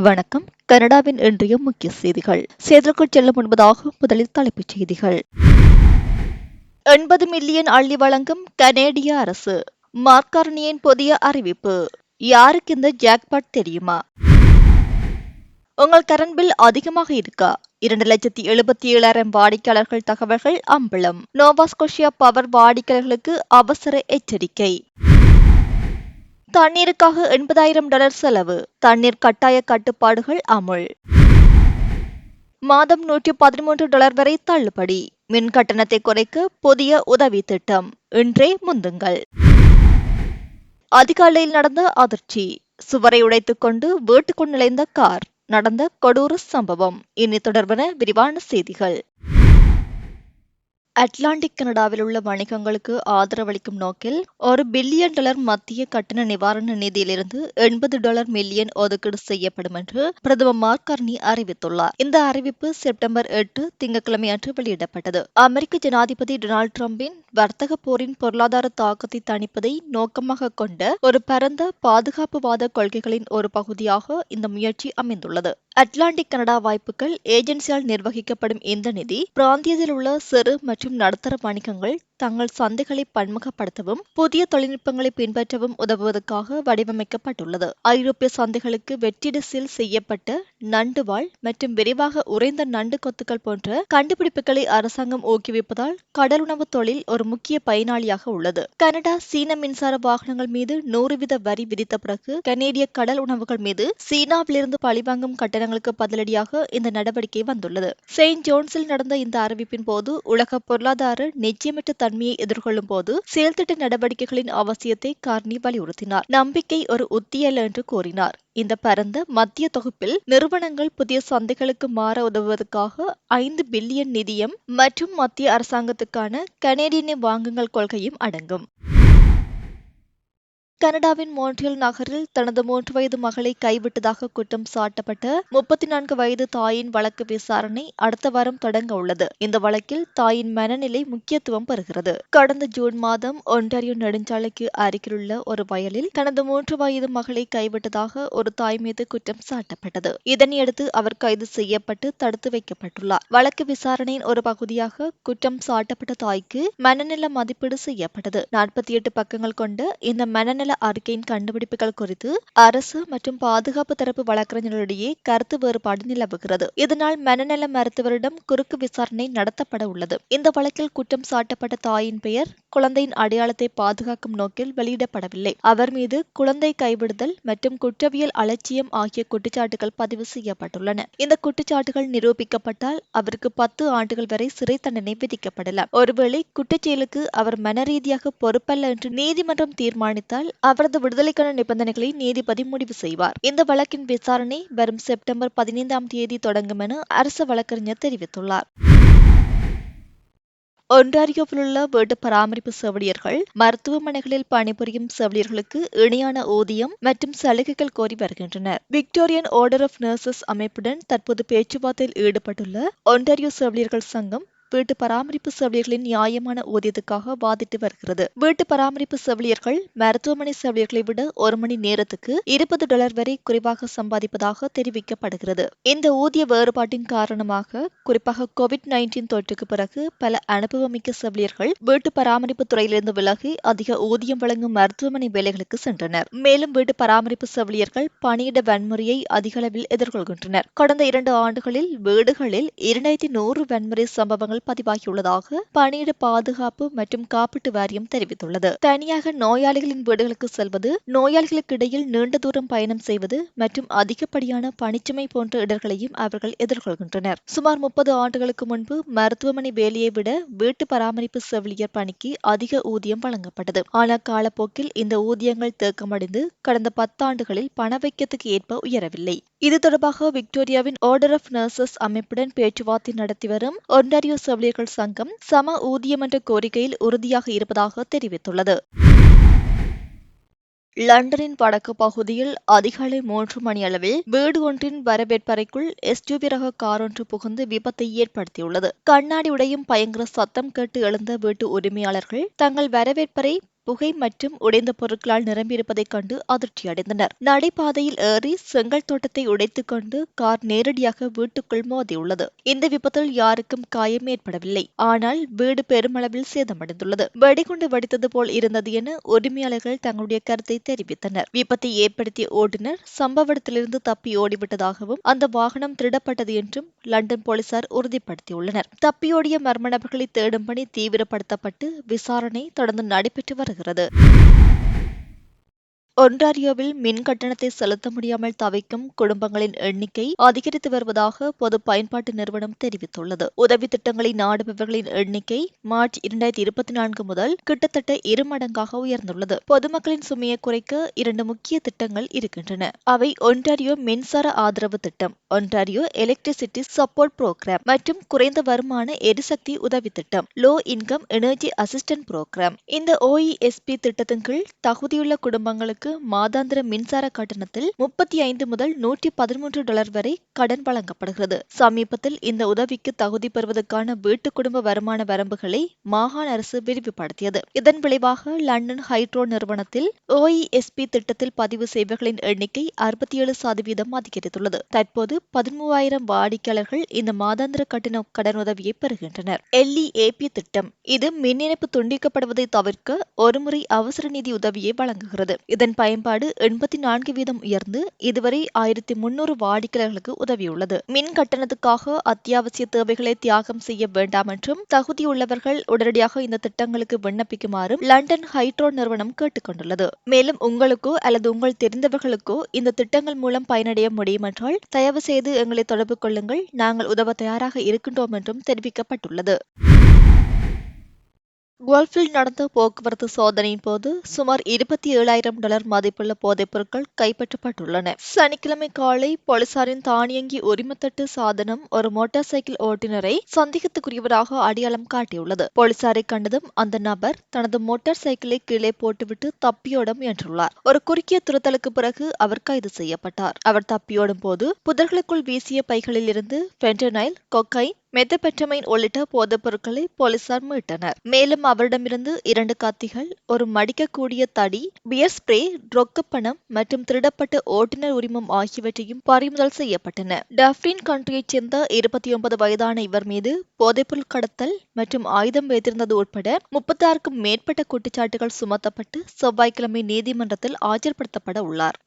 வணக்கம். கனடாவின் இன்றைய முக்கிய செய்திகள். செய்திகள் செல்லும் முன்பதாக முதலில் தலைப்புச் செய்திகள். எண்பது மில்லியன் அள்ளி வழங்கும் கனேடிய அரசு. மார்கார்னியின் புதிய அறிவிப்பு. யாருக்கு இந்த ஜாக்பாட் தெரியுமா? உங்கள் கரண்ட் பில் அதிகமாக இருக்கா? இரண்டு லட்சத்தி எழுபத்தி ஏழாயிரம் வாடிக்கையாளர்கள் தகவல்கள் அம்பலம். நோவாஸ்கோஷியா பவர் வாடிக்கையாளர்களுக்கு அவசர எச்சரிக்கை. தண்ணீருக்காக எண்பதாயிரம் டாலர் செலவு. தண்ணீர் கட்டாய கட்டுப்பாடுகள் அமுல். மாதம் நூற்றி பதிமூன்று டாலர் வரை தள்ளுபடி. மின் கட்டணத்தை குறைக்க புதிய உதவி திட்டம். இன்றே முந்துங்கள். அதிகாலையில் நடந்த அதிர்ச்சி. சுவரை உடைத்துக் கொண்டு வீட்டுக்குள் நுழைந்த கார். நடந்த கொடூர சம்பவம். இனி தொடர்பான விரிவான செய்திகள். அட்லாண்டிக் கனடாவில் உள்ள வணிகங்களுக்கு ஆதரவளிக்கும் நோக்கில் ஒரு பில்லியன் டாலர் மத்திய கட்டண நிவாரண நிதியிலிருந்து எண்பது டாலர் மில்லியன் ஒதுக்கீடு செய்யப்படும் என்று பிரதமர் மார்கர்னி அறிவித்துள்ளார். இந்த அறிவிப்பு செப்டம்பர் எட்டு திங்கட்கிழமை அன்று வெளியிடப்பட்டது. அமெரிக்க ஜனாதிபதி டொனால்டு டிரம்பின் வர்த்தக போரின் பொருளாதார தாக்கத்தை தணிப்பதை நோக்கமாக கொண்ட ஒரு பரந்த பாதுகாப்புவாத கொள்கைகளின் ஒரு பகுதியாக இந்த முயற்சி அமைந்துள்ளது. அட்லாண்டிக் கனடா வாய்ப்புகள் ஏஜென்சியால் நிர்வகிக்கப்படும் இந்த நிதி பிராந்தியத்தில் உள்ள சிறு மற்றும் நடுத்தர வணிகங்கள் தங்கள் சந்தைகளை பன்முகப்படுத்தவும் புதிய தொழில்நுட்பங்களை பின்பற்றவும் உதவுவதற்காக வடிவமைக்கப்பட்டுள்ளது. ஐரோப்பிய சந்தைகளுக்கு வெற்றிட சீல் செய்யப்பட்ட நண்டுவாள் மற்றும் விரைவாக உறைந்த நண்டு கொத்துக்கள் போன்ற கண்டுபிடிப்புகளை அரசாங்கம் ஊக்குவிப்பதால் கடலுணவு தொழில் ஒரு முக்கிய பயனாளியாக உள்ளது. கனடா சீன மின்சார வாகனங்கள் மீது நூறு வீத வரி விதித்த பிறகு கனேடிய கடல் உணவுகள் மீது சீனாவிலிருந்து பழிவாங்கும் கட்டணங்களுக்கு பதிலடியாக இந்த நடவடிக்கை வந்துள்ளது. செயின்ட் ஜோன்ஸில் நடந்த இந்த அறிவிப்பின் போது உலக பொருளாதார நிச்சயமற்ற தன்மையை எதிர்கொள்ளும் போது செயல்திட்ட நடவடிக்கைகளின் அவசியத்தை கார்னி வலியுறுத்தினார். நம்பிக்கை ஒரு உத்தியல் என்று கூறினார். இந்த பரந்த மத்திய தொகுப்பில் நிறுவனங்கள் புதிய சந்தைகளுக்கு மாற உதவுவதற்காக ஐந்து பில்லியன் நிதியம் மற்றும் மத்திய அரசாங்கத்துக்கான கனேடியனை வாங்குங்கள் கொள்கையும் அடங்கும். கனடாவின் மோன்ட்ரியல் நகரில் தனது மூன்று வயது மகளை கைவிட்டதாக குற்றம் சாட்டப்பட்ட முப்பத்தி நான்கு வயது தாயின் வழக்கு விசாரணை அடுத்த வாரம் தொடங்க உள்ளது. இந்த வழக்கில் தாயின் மனநிலை முக்கியத்துவம் பெறுகிறது. கடந்த ஜூன் மாதம் ஒன்டாரியோ நெடுஞ்சாலைக்கு அருகிலுள்ள ஒரு வயலில் தனது மூன்று வயது மகளை கைவிட்டதாக ஒரு தாய் மீது குற்றம் சாட்டப்பட்டது. இதனையடுத்து அவர் கைது செய்யப்பட்டு தடுத்து வைக்கப்பட்டுள்ளார். வழக்கு விசாரணையின் ஒரு பகுதியாக குற்றம் சாட்டப்பட்ட தாய்க்கு மனநல மதிப்பீடு செய்யப்பட்டது. நாற்பத்தி எட்டு பக்கங்கள் கொண்ட இந்த மனநல அறிக்கையின் கண்டுபிடிப்புகள் குறித்து அரசு மற்றும் பாதுகாப்பு தரப்பு வழக்கறிஞர்களிடையே கருத்து வேறுபாடு நிலவுகிறது. இதனால் மனநல மருத்துவரிடம் குறுக்கு விசாரணை நடத்தப்பட உள்ளது. இந்த வழக்கில் குற்றம் சாட்டப்பட்ட தாயின் பெயர் குழந்தையின் அடையாளத்தை பாதுகாக்கும் நோக்கில் வெளியிடப்படவில்லை. அவர் மீது குழந்தை கைவிடுதல் மற்றும் குற்றவியல் அலட்சியம் ஆகிய குற்றச்சாட்டுகள் பதிவு செய்யப்பட்டுள்ளன. இந்த குற்றச்சாட்டுகள் நிரூபிக்கப்பட்டால் அவருக்கு பத்து ஆண்டுகள் வரை சிறை தண்டனை விதிக்கப்படலாம். ஒருவேளை குற்றச்செயலுக்கு அவர் மனரீதியாக பொறுப்பல்ல என்று நீதிமன்றம் தீர்மானித்தால் அவரது விடுதலைக்கான நிபந்தனைகளை நீதிபதி முடிவு செய்வார். இந்த வழக்கின் விசாரணை வரும் செப்டம்பர் பதினைந்தாம் தேதி தொடங்கும் என அரசு வழக்கறிஞர் தெரிவித்துள்ளார். ஒன்டாரியோவில் உள்ள வீட்டு பராமரிப்பு செவிலியர்கள் மருத்துவமனைகளில் பணிபுரியும் செவிலியர்களுக்கு இணையான ஊதியம் மற்றும் சலுகைகள் கோரி வருகின்றனர். விக்டோரியன் ஆர்டர் ஆஃப் நர்சஸ் அமைப்புடன் தற்போது பேச்சுவார்த்தையில் ஈடுபட்டுள்ள ஒன்டாரியோ செவிலியர்கள் சங்கம் வீட்டு பராமரிப்பு செவிலியர்களின் நியாயமான ஊதியத்துக்காக வாதிட்டு வருகிறது. வீட்டு பராமரிப்பு செவிலியர்கள் மருத்துவமனை செவிலியர்களை விட ஒரு மணி நேரத்துக்கு இருபது டாலர் வரை குறைவாக சம்பாதிப்பதாக தெரிவிக்கப்படுகிறது. இந்த ஊதிய வேறுபாட்டின் காரணமாக குறிப்பாக கோவிட் நைன்டீன் தொற்றுக்கு பிறகு பல அனுபவமிக்க செவிலியர்கள் வீட்டு பராமரிப்பு துறையிலிருந்து விலகி அதிக ஊதியம் வழங்கும் மருத்துவமனை வேலைகளுக்கு சென்றனர். மேலும் வீட்டு பராமரிப்பு செவிலியர்கள் பணியிட வன்முறையை அதிக அளவில் எதிர்கொள்கின்றனர். கடந்த இரண்டு ஆண்டுகளில் வீடுகளில் இரண்டாயிரத்தி நூறு வன்முறை சம்பவங்கள் பதிவாகியுள்ளதாக பணியிட பாதுகாப்பு மற்றும் காப்பீட்டு வாரியம் தெரிவித்துள்ளது. தனியாக நோயாளிகளின் வீடுகளுக்கு செல்வது நோயாளிகளுக்கு இடையில் நீண்ட தூரம் பயணம் செய்வது மற்றும் அதிகப்படியான பணிச்சுமை போன்ற இடர்களையும் அவர்கள் எதிர்கொள்கின்றனர். சுமார் முப்பது ஆண்டுகளுக்கு முன்பு மருத்துவமனை வேலையை விட வீட்டு பராமரிப்பு செவிலியர் பணிக்கு அதிக ஊதியம் வழங்கப்பட்டது. ஆனால் காலப்போக்கில் இந்த ஊதியங்கள் தேக்கமடைந்து கடந்த பத்தாண்டுகளில் பணவைக்கத்துக்கு ஏற்ப உயரவில்லை. இது தொடர்பாக விக்டோரியாவின் ஆர்டர் ஆஃப் நர்சஸ் அமைப்புடன் பேச்சுவார்த்தை நடத்தி வரும் ஒன்டாரியோ செவிலியர்கள் சங்கம் சம ஊதியம் என்ற கோரிக்கையில் உறுதியாக இருப்பதாக தெரிவித்துள்ளது. லண்டனின் வடக்கு பகுதியில் அதிகாலை மூன்று மணி அளவில் வீடு ஒன்றின் வரவேற்பறைக்குள் எஸ்யூபி ரக கார் ஒன்று புகுந்து விபத்தை ஏற்படுத்தியுள்ளது. கண்ணாடி உடையும் பயங்கர சத்தம் கேட்டு எழுந்த வீட்டு உரிமையாளர்கள் தங்கள் வரவேற்பறை புகை மற்றும் உடைந்த பொருட்களால் நிரம்பியிருப்பதைக் கண்டு அதிர்ச்சியடைந்தனர். நடைபாதையில் ஏறி செங்கல் தோட்டத்தை உடைத்துக் கொண்டு கார் நேரடியாக வீட்டுக்குள் மோதியுள்ளது. இந்த விபத்தில் யாருக்கும் காயம் ஏற்படவில்லை. ஆனால் வீடு பெருமளவில் சேதமடைந்துள்ளது. வெடிகுண்டு வெடித்தது போல் இருந்தது என உரிமையாளர்கள் தங்களுடைய கருத்தை தெரிவித்தனர். விபத்தை ஏற்படுத்திய ஓட்டுநர் சம்பவ இடத்திலிருந்து தப்பி ஓடிவிட்டதாகவும் அந்த வாகனம் திருடப்பட்டது என்றும் லண்டன் போலீசார் உறுதிப்படுத்தியுள்ளனர். தப்பியோடிய மர்ம நபர்களை தேடும் பணி தீவிரப்படுத்தப்பட்டு விசாரணை தொடர்ந்து நடைபெற்று வருகிறது. வருகிறது ஒன்டாரியோவில் மின் கட்டணத்தை செலுத்த முடியாமல் தவிக்கும் குடும்பங்களின் எண்ணிக்கை அதிகரித்து வருவதாக பொது பயன்பாட்டு நிறுவனம் தெரிவித்துள்ளது. உதவி திட்டங்களை நாடுபவர்களின் எண்ணிக்கை மார்ச் இரண்டாயிரத்தி இருபத்தி நான்கு முதல் கிட்டத்தட்ட இரு மடங்காக உயர்ந்துள்ளது. பொதுமக்களின் சுமையை குறைக்க இரண்டு முக்கிய திட்டங்கள் இருக்கின்றன. அவை ஒன்டாரியோ மின்சார ஆதரவு திட்டம் ஒன்டாரியோ எலக்ட்ரிசிட்டி சப்போர்ட் புரோகிராம் மற்றும் குறைந்த வருமான எரிசக்தி உதவி திட்டம் low income energy assistance program இந்த ஓஇஎஸ்பி திட்டத்தின் கீழ் தகுதியுள்ள குடும்பங்களுக்கு மாதாந்திர மின்சார கட்டணத்தில் முப்பத்தி ஐந்து முதல் நூற்றி பதிமூன்று டாலர் வரை கடன் வழங்கப்படுகிறது. சமீபத்தில் இந்த உதவிக்கு தகுதி பெறுவதற்கான வீட்டு குடும்ப வருமான வரம்புகளை மாகாண அரசு விரிவுபடுத்தியது. இதன் விளைவாக லண்டன் ஹைட்ரோ நிறுவனத்தில் ஓஇஎஸ்பி திட்டத்தில் பதிவு செய்பவர்களின் எண்ணிக்கை அறுபத்தி ஏழு சதவீதம் அதிகரித்துள்ளது. தற்போது பதிமூவாயிரம் வாடிக்கையாளர்கள் இந்த மாதாந்திர கட்டண கடன் உதவியை பெறுகின்றனர். எல்இஏபி திட்டம். இது மின் இணைப்பு துண்டிக்கப்படுவதை தவிர்க்க ஒருமுறை அவசர நிதி உதவியை வழங்குகிறது. இதன் பயன்பாடு எண்பத்தி நான்கு வீதம் உயர்ந்து இதுவரை ஆயிரத்தி முன்னூறு வாடிக்கையாளர்களுக்கு உதவியுள்ளது. மின் கட்டணத்துக்காக அத்தியாவசிய தேவைகளை தியாகம் செய்ய வேண்டாம் என்றும் தகுதியுள்ளவர்கள் உடனடியாக இந்த திட்டங்களுக்கு விண்ணப்பிக்குமாறும் லண்டன் ஹைட்ரோ நிறுவனம் கேட்டுக்கொண்டுள்ளது. மேலும் உங்களுக்கோ அல்லது உங்கள் தெரிந்தவர்களுக்கோ இந்த திட்டங்கள் மூலம் பயனடைய முடியும் என்றால் தயவு செய்து எங்களை தொடர்பு கொள்ளுங்கள். நாங்கள் உதவ தயாராக இருக்கின்றோம் என்றும் தெரிவிக்கப்பட்டுள்ளது. குவல்ஃபில் நடந்த போக்குவரத்து சோதனையின் போது சுமார் இருபத்தி ஏழாயிரம் டாலர் மதிப்புள்ள போதைப் பொருட்கள் கைப்பற்றப்பட்டுள்ளன சனிக்கிழமை காலை போலீசாரின் தானியங்கி உரிமத்தட்டு சாதனம் ஒரு மோட்டார் சைக்கிள் ஓட்டுநரை சந்தேகத்துக்குரியவராக அடையாளம் காட்டியுள்ளது போலீசாரை கண்டதும் அந்த நபர் தனது மோட்டார் சைக்கிளை கீழே போட்டுவிட்டு தப்பியோட முயன்றுள்ளார் ஒரு குறுகிய துரத்தலுக்கு பிறகு அவர் கைது செய்யப்பட்டார் அவர் தப்பியோடும் போது புதர்களுக்குள் வீசிய பைகளில் இருந்து பென்டனைல் கொக்கைன் மெத்தபெட்டமைன் உள்ளிட்ட போதைப் பொருட்களை போலீசார் மீட்டனர். மேலும் அவரிடமிருந்து இரண்டு கத்திகள் ஒரு மடிக்கக்கூடிய தடி பியர் ஸ்ப்ரே ரொக்கப்பணம் மற்றும் திருடப்பட்ட ஓட்டுநர் உரிமம் ஆகியவற்றையும் பறிமுதல் செய்யப்பட்டன. டப்ரின் கண்ட்ரியைச் சேர்ந்த இருபத்தி ஒன்பது வயதான இவர் மீது போதைப்பொருள் கடத்தல் மற்றும் ஆயுதம் வைத்திருந்தது உட்பட முப்பத்தாறுக்கும் மேற்பட்ட குற்றச்சாட்டுகள் சுமத்தப்பட்டு செவ்வாய்க்கிழமை நீதிமன்றத்தில் ஆஜர்படுத்தப்பட உள்ளார்.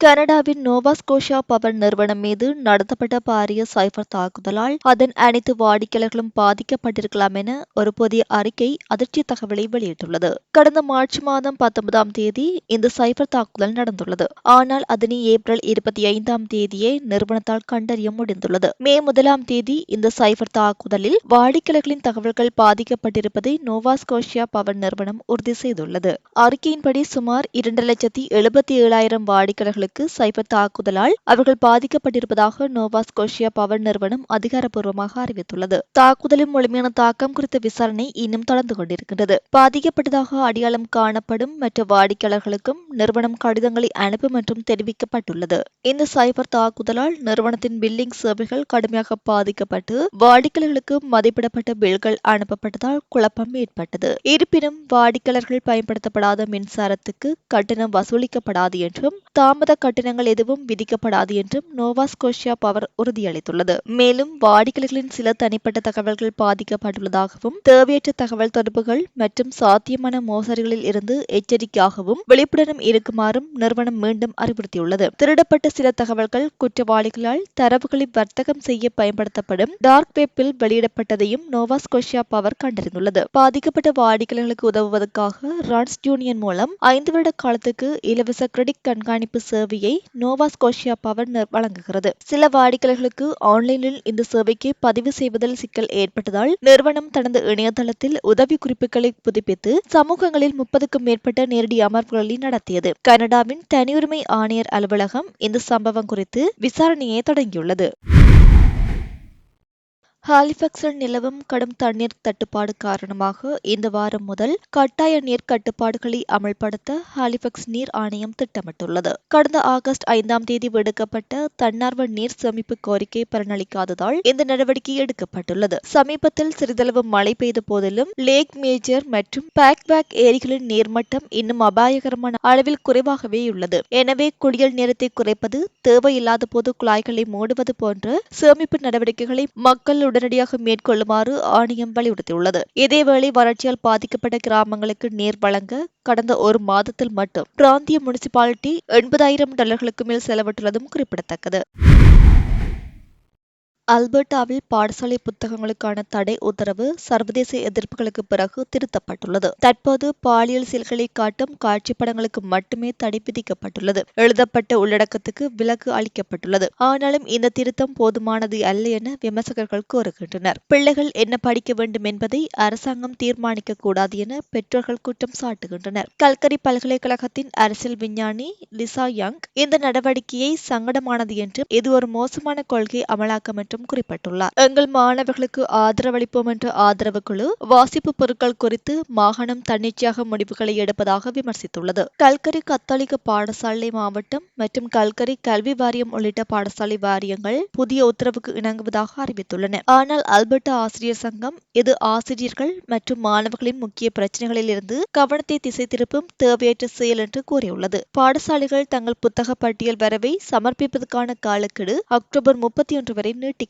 கனடாவின் நோவா ஸ்கோஷியா பவர் நிறுவனம் மீது நடத்தப்பட்ட பாரிய சைபர் தாக்குதலால் அதன் அனைத்து வாடிக்கையாளர்களும் பாதிக்கப்பட்டிருக்கலாம் என ஒரு புதிய அறிக்கை அதிர்ச்சி தகவலை வெளியிட்டுள்ளது. கடந்த மார்ச் மாதம் பத்தொன்பதாம் தேதி இந்த சைபர் தாக்குதல் நடந்துள்ளது. ஆனால் அதனை ஏப்ரல் இருபத்தி ஐந்தாம் தேதியே நிறுவனத்தால் கண்டறிய முடிந்துள்ளது. மே முதலாம் தேதி இந்த சைபர் தாக்குதலில் வாடிக்கையாளர்களின் தகவல்கள் பாதிக்கப்பட்டிருப்பதை நோவா ஸ்கோஷியா பவர் நிறுவனம் உறுதி செய்துள்ளது. அறிக்கையின்படி சுமார் இரண்டு லட்சத்தி எழுபத்தி ஏழாயிரம் வாடிக்கையாளர்களுக்கு அவர்களுக்கு சைபர் தாக்குதலால் அவர்கள் பாதிக்கப்பட்டிருப்பதாக நோவா ஸ்கோஷியா பவர் நிறுவனம் அதிகாரப்பூர்வமாக அறிவித்துள்ளது. தாக்குதலின் முழுமையான தாக்கம் குறித்த விசாரணை இன்னும் தொடர்ந்து கொண்டிருக்கின்றது. பாதிக்கப்பட்டதாக அடையாளம் காணப்படும் மற்ற வாடிக்கையாளர்களுக்கும் நிறுவனம் கடிதங்களை அனுப்பும் என்றும் தெரிவிக்கப்பட்டுள்ளது. இந்த சைபர் தாக்குதலால் நிறுவனத்தின் பில்லிங் சேவைகள் கடுமையாக பாதிக்கப்பட்டு வாடிக்கையாளர்களுக்கு மதிப்பிடப்பட்ட பில்கள் அனுப்பப்பட்டதால் குழப்பம் ஏற்பட்டது. இருப்பினும் வாடிக்கையாளர்கள் பயன்படுத்தப்படாத மின்சாரத்துக்கு கட்டணம் வசூலிக்கப்படாது என்றும் தாமத கட்டணங்கள் எதுவும் விதிக்கப்படாது என்றும் நோவா ஸ்கோஷியா பவர் உறுதியளித்துள்ளது. மேலும் வாடிக்கையாளர்களின் சில தனிப்பட்ட தகவல்கள் பாதிக்கப்பட்டுள்ளதாகவும் தேவையற்ற தகவல் தொடர்புகள் மற்றும் சாத்தியமான மோசடிகளில் இருந்து எச்சரிக்கையாகவும் விழிப்புடனும் இருக்குமாறும் நிறுவனம் மீண்டும் அறிவுறுத்தியுள்ளது. திருடப்பட்ட சில தகவல்கள் குற்றவாளிகளால் தரவுகளை வர்த்தகம் செய்ய பயன்படுத்தப்படும் டார்க் வெப்பில் வெளியிடப்பட்டதையும் நோவா ஸ்கோஷியா பவர் கண்டறிந்துள்ளது. பாதிக்கப்பட்ட வாடிக்கையாளர்களுக்கு உதவுவதற்காக ரான்ஸ் யூனியன் மூலம் ஐந்து வருட காலத்துக்கு இலவச கிரெடிட் கண்காணிப்பு சேவையை நோவா ஸ்கோஷியா பவர் வழங்குகிறது. சில வாடிக்கையாளர்களுக்கு ஆன்லைனில் இந்த சேவைக்கு பதிவு செய்வதில் சிக்கல் ஏற்பட்டதால் நிறுவனம் தனது இணையதளத்தில் உதவி குறிப்புகளை புதுப்பித்து சமூகங்களில் முப்பதுக்கும் மேற்பட்ட நேரடி அமர்வுகளை நடத்தியது. கனடாவின் தனியுரிமை ஆணையர் அலுவலகம் இந்த சம்பவம் குறித்து விசாரணையை தொடங்கியுள்ளது. ஹாலிஃபக்ஸில் நிலவும் கடும் தண்ணீர் தட்டுப்பாடு காரணமாக இந்த வாரம் முதல் கட்டாய நீர் கட்டுப்பாடுகளை அமல்படுத்த ஹாலிஃபக்ஸ் நீர் ஆணையம் திட்டமிட்டுள்ளது. கடந்த ஆகஸ்ட் ஐந்தாம் தேதி விடுக்கப்பட்ட தன்னார்வ நீர் சேமிப்பு கோரிக்கை பலனளிக்காததால் இந்த நடவடிக்கை எடுக்கப்பட்டுள்ளது. சமீபத்தில் சிறிதளவு மழை பெய்த போதிலும் லேக் மேஜர் மற்றும் பேக்பேக் ஏரிகளின் நீர்மட்டம் இன்னும் அபாயகரமான அளவில் குறைவாகவே உள்ளது. எனவே குளியல் நேரத்தை குறைப்பது தேவையில்லாத போது குழாய்களை மூடுவது போன்ற சேமிப்பு நடவடிக்கைகளை மக்களுடன் உடனடியாக மேற்கொள்ளுமாறு ஆணையம் வலியுறுத்தியுள்ளது. இதேவேளை வறட்சியால் பாதிக்கப்பட்ட கிராமங்களுக்கு நீர் வழங்க கடந்த ஒரு மாதத்தில் மட்டும் பிராந்திய முனிசிபாலிட்டி எண்பதாயிரம் டாலர்களுக்கு மேல் செலவிட்டுள்ளதும் குறிப்பிடத்தக்கது. அல்பர்டாவில் பாடசாலை புத்தகங்களுக்கான தடை உத்தரவு சர்வதேச எதிர்ப்புகளுக்கு பிறகு திருத்தப்பட்டுள்ளது. தற்போது பாலியல் செயல்களை காட்டும் காட்சி படங்களுக்கு மட்டுமே தடை விதிக்கப்பட்டுள்ளது. எழுதப்பட்ட உள்ளடக்கத்துக்கு விலக்கு அளிக்கப்பட்டுள்ளது. ஆனாலும் இந்த திருத்தம் போதுமானது அல்ல என விமர்சகர்கள் கூறுகின்றனர். பிள்ளைகள் என்ன படிக்க வேண்டும் என்பதை அரசாங்கம் தீர்மானிக்க கூடாது என பெற்றோர்கள் குற்றம் சாட்டுகின்றனர். கல்கரி பல்கலைக்கழகத்தின் அரசியல் விஞ்ஞானி லிசா யங் இந்த நடவடிக்கையை சங்கடமானது என்றும் இது ஒரு மோசமான கொள்கை அமலாக்கம் என்றும் என்றும் குறிப்பிட்டுள்ளார். எங்கள் மாணவர்களுக்கு ஆதரவளிப்போம் என்ற ஆதரவு குழு வாசிப்பு பொருட்கள் குறித்து மாகாணம் தன்னிச்சையாக முடிவுகளை எடுப்பதாக விமர்சித்துள்ளது. கல்கரி கத்தோலிக்க பாடசாலை மாவட்டம் மற்றும் கல்கரி கல்வி வாரியம் உள்ளிட்ட பாடசாலை வாரியங்கள் புதிய உத்தரவுக்கு இணங்குவதாக அறிவித்துள்ளன. ஆனால் அல்பர்டா ஆசிரியர் சங்கம் இது ஆசிரியர்கள் மற்றும் மாணவர்களின் முக்கிய பிரச்சனைகளில் இருந்து கவனத்தை திசை திருப்பும் தேவையற்ற செயல் என்று கூறியுள்ளது. பாடசாலைகள் தங்கள் புத்தக பட்டியல் வரவை சமர்ப்பிப்பதற்கான காலக்கெடு அக்டோபர் முப்பத்தி ஒன்று வரை நீட்டிக்க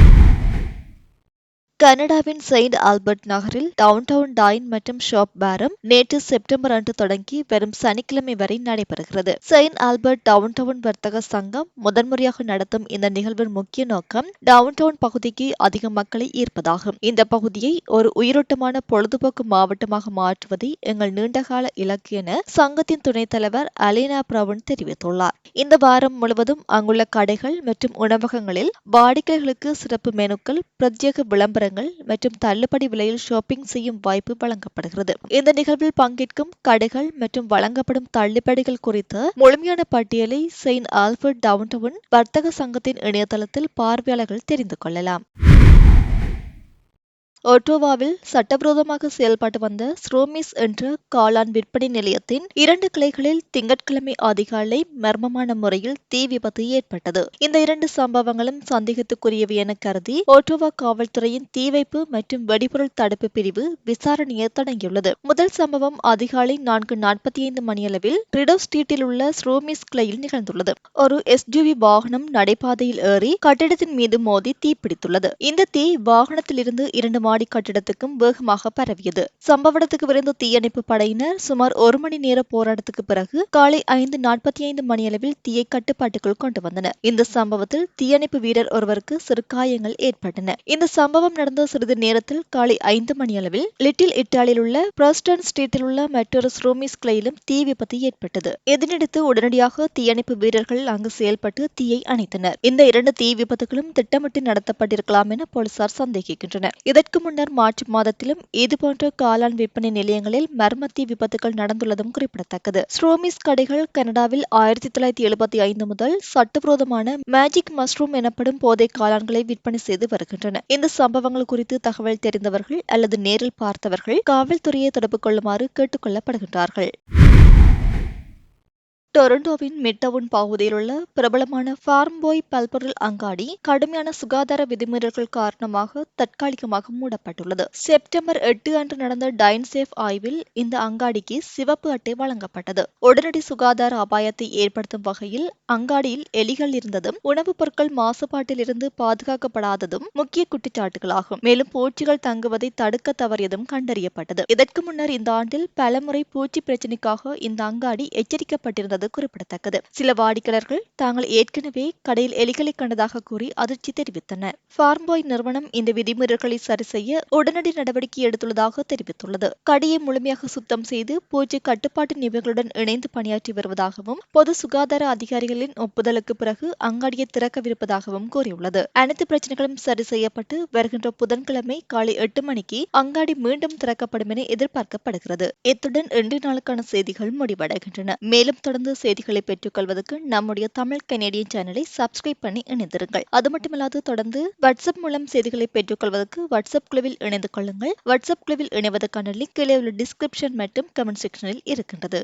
கனடாவின் செயின்ட் ஆல்பர்ட் நகரில் டவுன்டவுன் டைன் மற்றும் ஷாப் பேரம் நேற்று செப்டம்பர் அன்று தொடங்கி வரும் சனிக்கிழமை வரை நடைபெறுகிறது. செயின்ட் ஆல்பர்ட் டவுன்டவுன் வர்த்தக சங்கம் முதன்முறையாக நடத்தும் இந்த நிகழ்வின் முக்கிய நோக்கம் டவுன்டவுன் பகுதிக்கு அதிக மக்களை ஈர்ப்பதாகும். இந்த பகுதியை ஒரு உயிரோட்டமான பொழுதுபோக்கு மாவட்டமாக மாற்றுவதை எங்கள் நீண்டகால இலக்கு என சங்கத்தின் துணைத் தலைவர் அலேனா பிரவன் தெரிவித்துள்ளார். இந்த வாரம் முழுவதும் அங்குள்ள கடைகள் மற்றும் உணவகங்களில் வாடிக்கைகளுக்கு சிறப்பு மெனுக்கள் பிரத்யேக விளம்பரங்கள் மற்றும் தள்ளுபடி விலையில் ஷாப்பிங் செய்யும் வாய்ப்பு வழங்கப்படுகிறது. இந்த நிகழ்வில் பங்கேற்கும் கடைகள் மற்றும் வழங்கப்படும் தள்ளுபடிகள் குறித்த முழுமையான பட்டியலை செயின்ட் ஆல்பர்ட் டவுன்டவுன் வர்த்தக சங்கத்தின் இணையதளத்தில் பார்வையாளர்கள் தெரிந்து கொள்ளலாம். ஒட்டோவாவில் சட்டவிரோதமாக செயல்பட்டு வந்த ஸ்ரோமிஸ் என்ற காளான் விற்பனை நிலையத்தின் இரண்டு கிளைகளில் திங்கட்கிழமை அதிகாலை மர்மமான முறையில் தீ விபத்து ஏற்பட்டது. இந்த இரண்டு சம்பவங்களும் சந்தேகத்துக்குரியவை என கருதி ஒட்டோவா காவல்துறையின் தீ வைப்பு மற்றும் வெடிபொருள் தடுப்பு பிரிவு விசாரணையை தொடங்கியுள்ளது. முதல் சம்பவம் அதிகாலை நான்கு நாற்பத்தி ஐந்து மணியளவில் ரிடோ ஸ்ட்ரீட்டில் உள்ள ஸ்ரோமிஸ் கிளையில் நிகழ்ந்துள்ளது. ஒரு எஸ்யூவி வாகனம் நடைபாதையில் ஏறி கட்டிடத்தின் மீது மோதி தீப்பிடித்துள்ளது. இந்த தீ வாகனத்திலிருந்து இரண்டு மாடி கட்டிடத்துக்கும் வேகமாக பரவியது. சம்பவ இடத்துக்கு விரைந்த தீயணைப்பு படையினர் சுமார் ஒரு மணி நேர போராட்டத்துக்கு பிறகு காலை ஐந்து நாற்பத்தி ஐந்து மணியளவில் தீயை கட்டுப்பாட்டுக்குள் கொண்டு வந்தனர். இந்த சம்பவத்தில் தீயணைப்பு வீரர் ஒருவருக்கு சிறு காயங்கள் ஏற்பட்டன. இந்த சம்பவம் நடந்த சிறிது நேரத்தில் காலை ஐந்து மணியளவில் லிட்டில் இட்டாலியில் உள்ள பிரஸ்டன் ஸ்ட்ரீட்டில் உள்ள மற்றொரு ஸ்ரோமிஸ் கிளையிலும் தீ விபத்து ஏற்பட்டது. இதனையடுத்து உடனடியாக தீயணைப்பு வீரர்கள் அங்கு செயல்பட்டு தீயை அணைத்தனர். இந்த இரண்டு தீ விபத்துகளும் திட்டமிட்டு நடத்தப்பட்டிருக்கலாம் என போலீசார் சந்தேகிக்கின்றனர். இதற்கு முன்னர் மார்ச் மாதத்திலும் இதுபோன்ற காளான் விற்பனை நிலையங்களில் மர்மத்திய விபத்துகள் நடந்துள்ளதும் குறிப்பிடத்தக்கது. ஸ்ட்ரோமிஸ் கடைகள் கனடாவில் ஆயிரத்தி தொள்ளாயிரத்தி எழுபத்தி ஐந்து முதல் சட்டவிரோதமான மேஜிக் மஷ்ரூம் எனப்படும் போதை காளான்களை விற்பனை செய்து வருகின்றன. இந்த சம்பவங்கள் குறித்து தகவல் தெரிந்தவர்கள் அல்லது நேரில் பார்த்தவர்கள் காவல்துறையை தொடர்பு கொள்ளுமாறு கேட்டுக் கொள்ளப்படுகின்றார்கள். டொரண்டோவின் மிட்டவுன் பகுதியில் உள்ள பிரபலமான ஃபார்ம் பாய் பல்பொருள் அங்காடி கடுமையான சுகாதார விதிமீறல்கள் காரணமாக தற்காலிகமாக மூடப்பட்டுள்ளது. செப்டம்பர் எட்டு அன்று நடந்த டைன்சேஃப் ஆய்வில் இந்த அங்காடிக்கு சிவப்பு அட்டை வழங்கப்பட்டது. உடனடி சுகாதார அபாயத்தை ஏற்படுத்தும் வகையில் அங்காடியில் எலிகள் இருந்ததும் உணவுப் பொருட்கள் மாசுபாட்டில் இருந்து பாதுகாக்கப்படாததும் முக்கிய குற்றச்சாட்டுகளாகும். மேலும் பூச்சிகள் தங்குவதை தடுக்க தவறியதும் கண்டறியப்பட்டது. இதற்கு முன்னர் இந்த ஆண்டில் பலமுறை பூச்சி பிரச்சினைக்காக இந்த அங்காடி எச்சரிக்கப்பட்டிருந்தது. இருப்பது குறிப்பிடத்தக்கது. சில வாடிக்கையாளர்கள் தாங்கள் ஏற்கனவே கடையில் எலிகளை கண்டதாக கூறி அதிர்ச்சி தெரிவித்தனர். ஃபார்ம்பாய் நிறுவனம் இந்த விதிமுறைகளை சரி செய்ய உடனடி நடவடிக்கை எடுத்துள்ளதாக தெரிவித்துள்ளது. கடையை முழுமையாக சுத்தம் செய்து பூஜை கட்டுப்பாட்டு நிபுணர்களுடன் இணைந்து பணியாற்றி வருவதாகவும் பொது சுகாதார அதிகாரிகளின் ஒப்புதலுக்கு பிறகு அங்காடியை திறக்கவிருப்பதாகவும் கூறியுள்ளது. அனைத்து பிரச்சனைகளும் சரி செய்யப்பட்டு வருகின்ற புதன்கிழமை காலை எட்டு மணிக்கு அங்காடி மீண்டும் திறக்கப்படும் என எதிர்பார்க்கப்படுகிறது. இத்துடன் இன்றைய நாளுக்கான செய்திகள் முடிவடைகின்றன. மேலும் தொடர்ந்து அடுத்தடுத்த செய்திகளை பெற்றுக்கொள்வதற்கு நம்முடைய தமிழ் கனேடியன் சேனலை சப்ஸ்கிரைப் பண்ணி இணைந்திருங்கள். அது மட்டுமல்லாது தொடர்ந்து வாட்ஸ்அப் மூலம் செய்திகளை பெற்றுக்கொள்வதற்கு வாட்ஸ்அப் குழுவில் இணைந்து கொள்ளுங்கள். வாட்ஸ்அப் குழுவில் இணைவதற்கான லிங்க் கீழே உள்ள டிஸ்கிரிப்ஷன் மற்றும் கமெண்ட் செக்ஷனில் இருக்கின்றது.